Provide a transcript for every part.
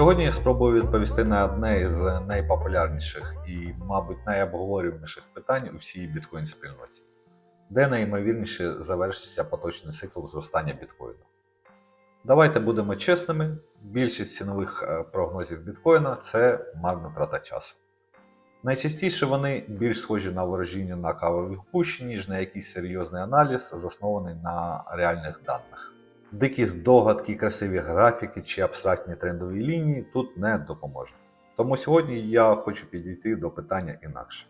Сьогодні я спробую відповісти на одне із найпопулярніших і, мабуть, найобговорюваніших питань у всій біткоін спільноті, де найімовірніше завершиться поточний цикл зростання біткоїну. Давайте будемо чесними, більшість цінових е, прогнозів біткоїна це марна трата часу. Найчастіше вони більш схожі на ворожіння на кавовій гущі, ніж на якийсь серйозний аналіз, заснований на реальних даних. Дикі здогадки, красиві графіки чи абстрактні трендові лінії тут не допоможуть. Тому сьогодні я хочу підійти до питання інакше.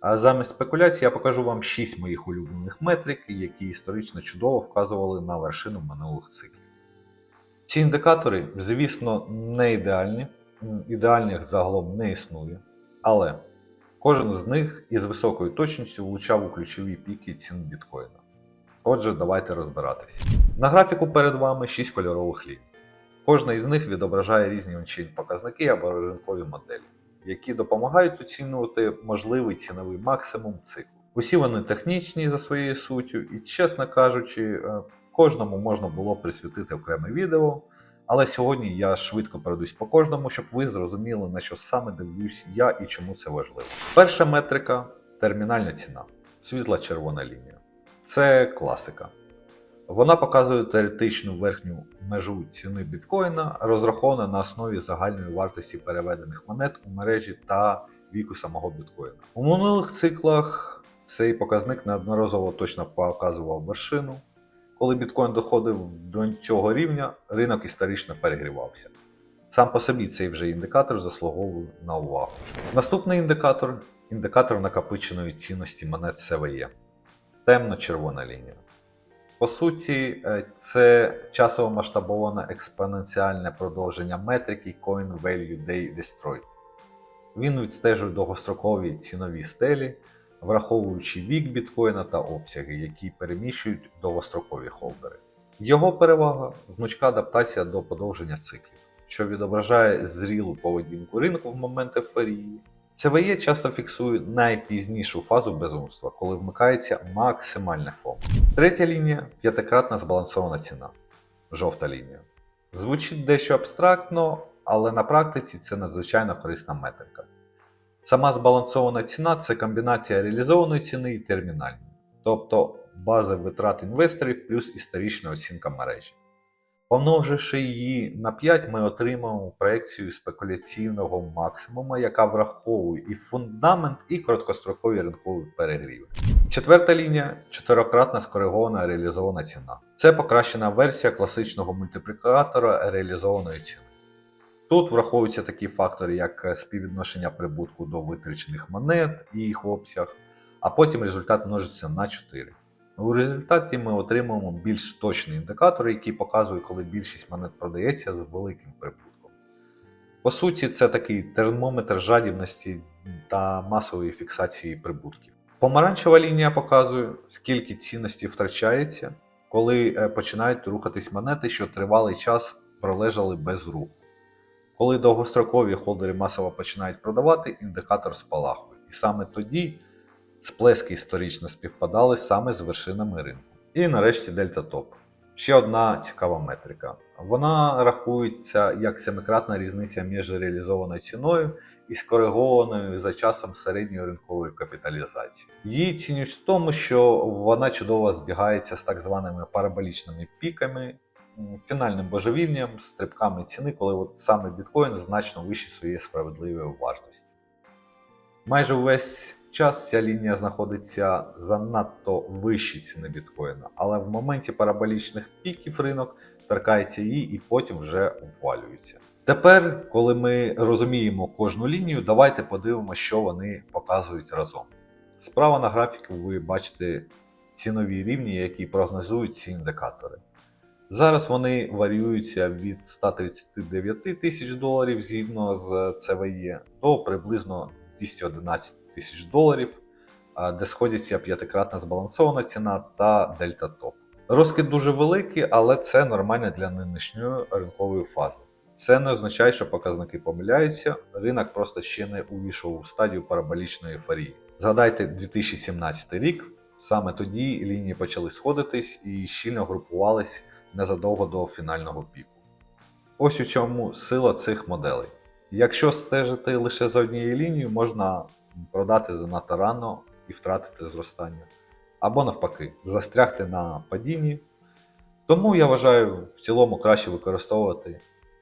А замість спекуляцій я покажу вам 6 моїх улюблених метрик, які історично чудово вказували на вершину минулих циклів. Ці індикатори, звісно, не ідеальні, ідеальних загалом не існує, але кожен з них із високою точністю влучав у ключові піки цін біткоїна. Отже, давайте розбиратись. На графіку перед вами 6 кольорових ліній. Кожна із них відображає різні ончейн показники або ринкові моделі, які допомагають оцінювати можливий ціновий максимум циклу. Усі вони технічні за своєю суттю, і, чесно кажучи, е, кожному можна було присвятити окреме відео. Але сьогодні я швидко пройдусь по кожному, щоб ви зрозуміли, на що саме дивлюсь я і чому це важливо. Перша метрика термінальна ціна, світла червона лінія. Це класика. Вона показує теоретичну верхню межу ціни біткоїна, розрахована на основі загальної вартості переведених монет у мережі та віку самого біткоїна. У минулих циклах цей показник неодноразово точно показував вершину. Коли біткоін доходив до цього рівня, ринок історично перегрівався. Сам по собі цей вже індикатор заслуговує на увагу. Наступний індикатор індикатор накопиченої цінності монет CVE. Темно-червона лінія. По суті, е, це часово масштабоване експоненціальне продовження метрики Coin Value Day Destroyed. Він відстежує довгострокові цінові стелі, враховуючи вік біткоїна та обсяги, які переміщують довгострокові холдери. Його перевага гнучка адаптація до подовження циклів, що відображає зрілу поведінку ринку в момент ейфорії. ЦВЄ часто фіксує найпізнішу фазу безумства, коли вмикається максимальне ФОМ. Третя лінія п'ятикратна збалансована ціна. Жовта лінія. Звучить дещо абстрактно, але на практиці це надзвичайно корисна метрика. Сама збалансована ціна це комбінація реалізованої ціни і термінальної, тобто бази витрат інвесторів плюс історична оцінка мережі. Помноживши її на 5, ми отримаємо проекцію спекуляційного максимуму, яка враховує і фундамент, і короткострокові ринкові перегріви. Четверта лінія чотирикратна скоригована реалізована ціна. Це покращена версія класичного мультиплікатора реалізованої ціни. Тут враховуються такі фактори, як співвідношення прибутку до витрачених монет і їх обсяг, а потім результат множиться на 4. У результаті ми отримуємо більш точний індикатор, який показує, коли більшість монет продається з великим прибутком. По суті, це такий термометр жадібності та масової фіксації прибутків. Помаранчева лінія показує, скільки цінності втрачається, коли е, починають рухатись монети, що тривалий час пролежали без руху. Коли довгострокові холдери масово починають продавати, індикатор спалахує. І саме тоді сплески історично співпадали саме з вершинами ринку. І нарешті дельта топ. Ще одна цікава метрика. Вона рахується як семикратна різниця між реалізованою ціною і скоригованою за часом середньої ринкової капіталізації. Її цінність в тому, що вона чудово збігається з так званими параболічними піками, фінальним божевільням, стрибками ціни, коли от саме біткоін значно вище своєї справедливої вартості. Майже увесь час ця лінія знаходиться занадто вищій ціни біткоїна, але в моменті параболічних піків ринок торкається її і потім вже обвалюється. Тепер, коли ми розуміємо кожну лінію, давайте подивимося, що вони показують разом. Справа на графіку ви бачите цінові рівні, які прогнозують ці індикатори. Зараз вони варіюються від 139 тисяч доларів згідно з ЦВЄ до приблизно 211 тисяч доларів, де сходяться п'ятикратна збалансована ціна та дельта топ. Розкид дуже великий, але це нормально для нинішньої ринкової фази. Це не означає, що показники помиляються, ринок просто ще не увійшов у стадію параболічної ейфорії. Згадайте 2017 рік, саме тоді лінії почали сходитись і щільно групувались незадовго до фінального піку. Ось у чому сила цих моделей. Якщо стежити лише за однією лінією, можна продати занадто рано і втратити зростання. Або навпаки, застрягти на падінні. Тому я вважаю в цілому краще використовувати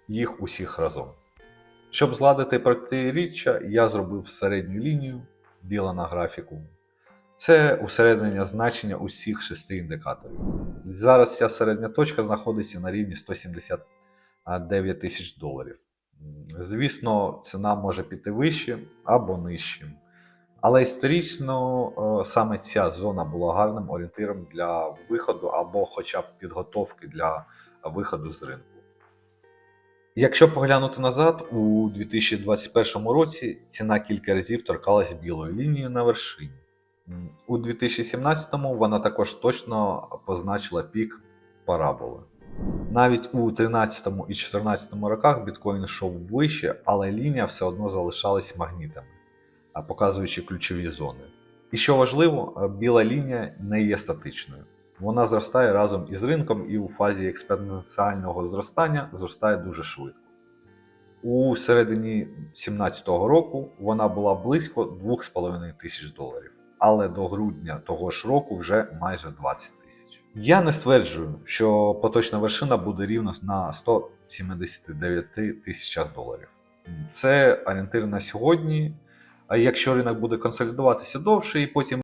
їх усіх разом. Щоб зладити протиріччя, я зробив середню лінію, біла на графіку. Це усереднення значення усіх шести індикаторів. Зараз ця середня точка знаходиться на рівні 179 тисяч доларів. Звісно, ціна може піти вище або нижче. Але історично е, саме ця зона була гарним орієнтиром для виходу або хоча б підготовки для виходу з ринку. Якщо поглянути назад, у 2021 році ціна кілька разів торкалась білої лінії на вершині. У 2017 вона також точно позначила пік параболи. Навіть у 2013 і 2014 роках біткоін йшов вище, але лінія все одно залишалась магнітами, показуючи ключові зони. І що важливо, біла лінія не є статичною. Вона зростає разом із ринком і у фазі експоненціального зростання зростає дуже швидко. У середині 2017 року вона була близько 2,5 тисяч доларів, але до грудня того ж року вже майже 20 тисяч. Я не стверджую, що поточна вершина буде рівно на 179 тисячах доларів. Це орієнтир на сьогодні. Якщо ринок буде консолідуватися довше і потім